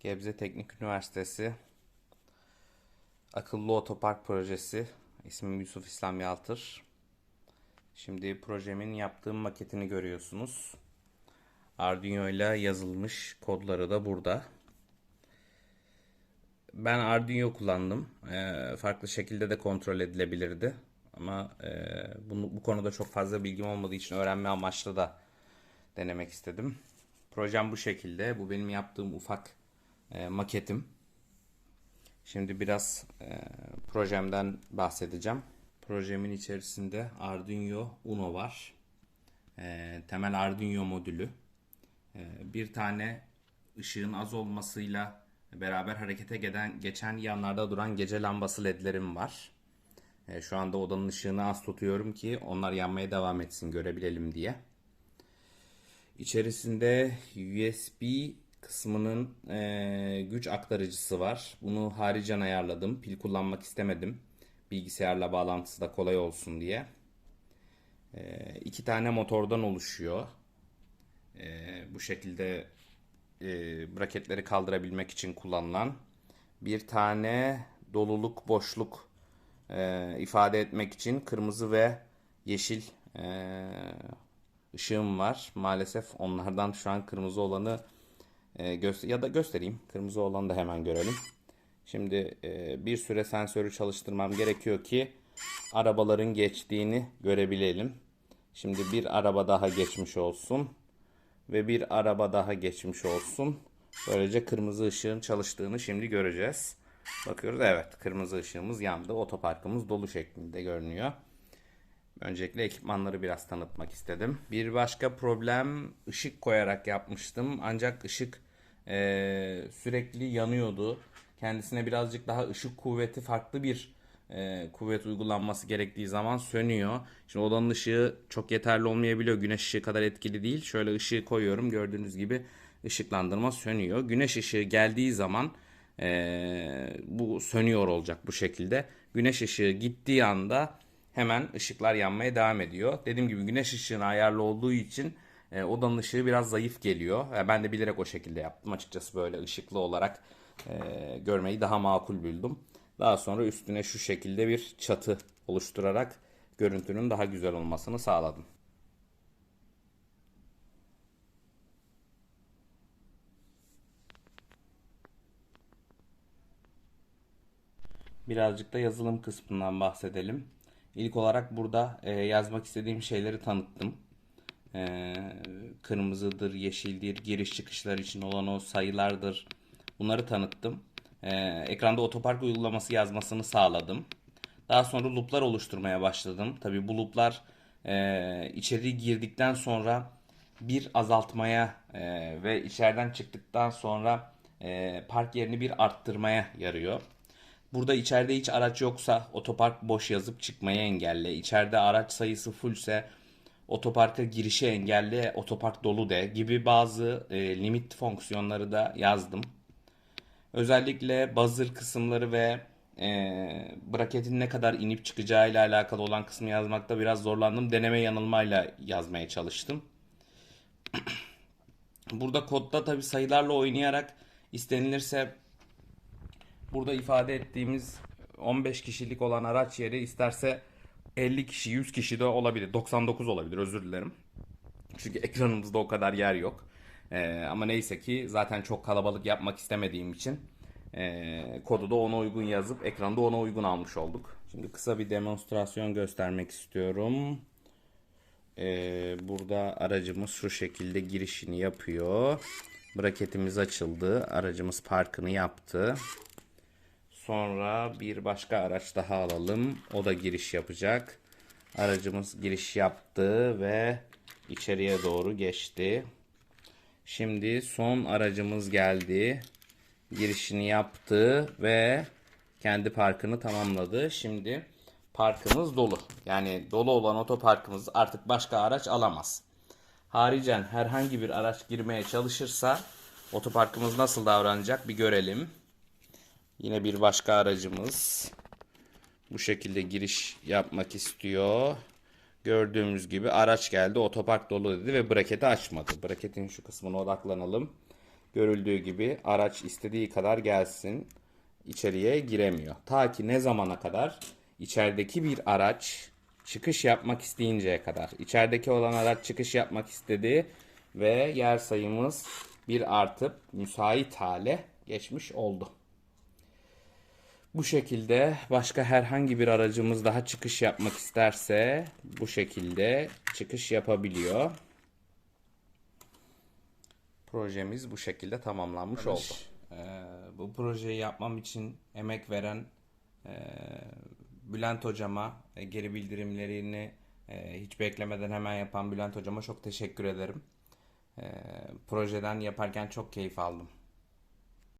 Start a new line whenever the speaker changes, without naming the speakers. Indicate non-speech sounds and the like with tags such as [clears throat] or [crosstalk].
Gebze Teknik Üniversitesi Akıllı Otopark Projesi. İsmim Yusuf İslam Yaltır. Şimdi projemin yaptığım maketini görüyorsunuz. Arduino ile yazılmış kodları da burada. Ben Arduino kullandım. Ee, farklı şekilde de kontrol edilebilirdi. Ama e, bunu, bu konuda çok fazla bilgim olmadığı için öğrenme amaçlı da denemek istedim. Projem bu şekilde. Bu benim yaptığım ufak e, maketim. Şimdi biraz e, projemden bahsedeceğim. Projemin içerisinde Arduino Uno var. E, temel Arduino modülü. E, bir tane ışığın az olmasıyla beraber harekete gelen, geçen yanlarda duran gece lambası ledlerim var. E, şu anda odanın ışığını az tutuyorum ki onlar yanmaya devam etsin görebilelim diye. İçerisinde USB kısmının e, güç aktarıcısı var. Bunu haricen ayarladım. Pil kullanmak istemedim. Bilgisayarla bağlantısı da kolay olsun diye. E, iki tane motordan oluşuyor. E, bu şekilde e, braketleri kaldırabilmek için kullanılan. Bir tane doluluk boşluk e, ifade etmek için kırmızı ve yeşil e, ışığım var. Maalesef onlardan şu an kırmızı olanı e, göster ya da göstereyim. Kırmızı olanı da hemen görelim. Şimdi e, bir süre sensörü çalıştırmam gerekiyor ki arabaların geçtiğini görebilelim. Şimdi bir araba daha geçmiş olsun ve bir araba daha geçmiş olsun. Böylece kırmızı ışığın çalıştığını şimdi göreceğiz. Bakıyoruz evet kırmızı ışığımız yandı. Otoparkımız dolu şeklinde görünüyor. Öncelikle ekipmanları biraz tanıtmak istedim. Bir başka problem ışık koyarak yapmıştım. Ancak ışık e, sürekli yanıyordu. Kendisine birazcık daha ışık kuvveti farklı bir e, kuvvet uygulanması gerektiği zaman sönüyor. Şimdi odanın ışığı çok yeterli olmayabiliyor. Güneş ışığı kadar etkili değil. Şöyle ışığı koyuyorum. Gördüğünüz gibi ışıklandırma sönüyor. Güneş ışığı geldiği zaman e, bu sönüyor olacak bu şekilde. Güneş ışığı gittiği anda hemen ışıklar yanmaya devam ediyor. Dediğim gibi güneş ışığına ayarlı olduğu için e, odanın ışığı biraz zayıf geliyor. E, ben de bilerek o şekilde yaptım. Açıkçası böyle ışıklı olarak e, görmeyi daha makul buldum. Daha sonra üstüne şu şekilde bir çatı oluşturarak görüntünün daha güzel olmasını sağladım. Birazcık da yazılım kısmından bahsedelim. İlk olarak burada e, yazmak istediğim şeyleri tanıttım. E, kırmızıdır, yeşildir, giriş çıkışlar için olan o sayılardır. Bunları tanıttım. E, ekranda otopark uygulaması yazmasını sağladım. Daha sonra looplar oluşturmaya başladım. Tabii bu looplar e, içeri girdikten sonra bir azaltmaya e, ve içeriden çıktıktan sonra e, park yerini bir arttırmaya yarıyor. Burada içeride hiç araç yoksa otopark boş yazıp çıkmayı engelle. İçeride araç sayısı fullse otoparka girişi engelle, otopark dolu de gibi bazı e, limit fonksiyonları da yazdım. Özellikle buzzer kısımları ve e, braketin ne kadar inip çıkacağı ile alakalı olan kısmı yazmakta biraz zorlandım. Deneme yanılmayla yazmaya çalıştım. [clears throat] Burada kodda tabi sayılarla oynayarak istenilirse burada ifade ettiğimiz 15 kişilik olan araç yeri isterse 50 kişi 100 kişi de olabilir. 99 olabilir özür dilerim. Çünkü ekranımızda o kadar yer yok. Ee, ama neyse ki zaten çok kalabalık yapmak istemediğim için e, kodu da ona uygun yazıp ekranda ona uygun almış olduk. Şimdi kısa bir demonstrasyon göstermek istiyorum. Ee, burada aracımız şu şekilde girişini yapıyor. Braketimiz açıldı. Aracımız parkını yaptı. Sonra bir başka araç daha alalım. O da giriş yapacak. Aracımız giriş yaptı ve içeriye doğru geçti. Şimdi son aracımız geldi. Girişini yaptı ve kendi parkını tamamladı. Şimdi parkımız dolu. Yani dolu olan otoparkımız artık başka araç alamaz. Haricen herhangi bir araç girmeye çalışırsa otoparkımız nasıl davranacak bir görelim. Yine bir başka aracımız bu şekilde giriş yapmak istiyor. Gördüğümüz gibi araç geldi otopark dolu dedi ve braketi açmadı. Braketin şu kısmına odaklanalım. Görüldüğü gibi araç istediği kadar gelsin içeriye giremiyor. Ta ki ne zamana kadar? İçerideki bir araç çıkış yapmak isteyinceye kadar. İçerideki olan araç çıkış yapmak istedi ve yer sayımız bir artıp müsait hale geçmiş oldu. Bu şekilde başka herhangi bir aracımız daha çıkış yapmak isterse bu şekilde çıkış yapabiliyor. Projemiz bu şekilde tamamlanmış oldu. Ee, bu projeyi yapmam için emek veren e, Bülent hocama e, geri bildirimlerini e, hiç beklemeden hemen yapan Bülent hocama çok teşekkür ederim. E, projeden yaparken çok keyif aldım.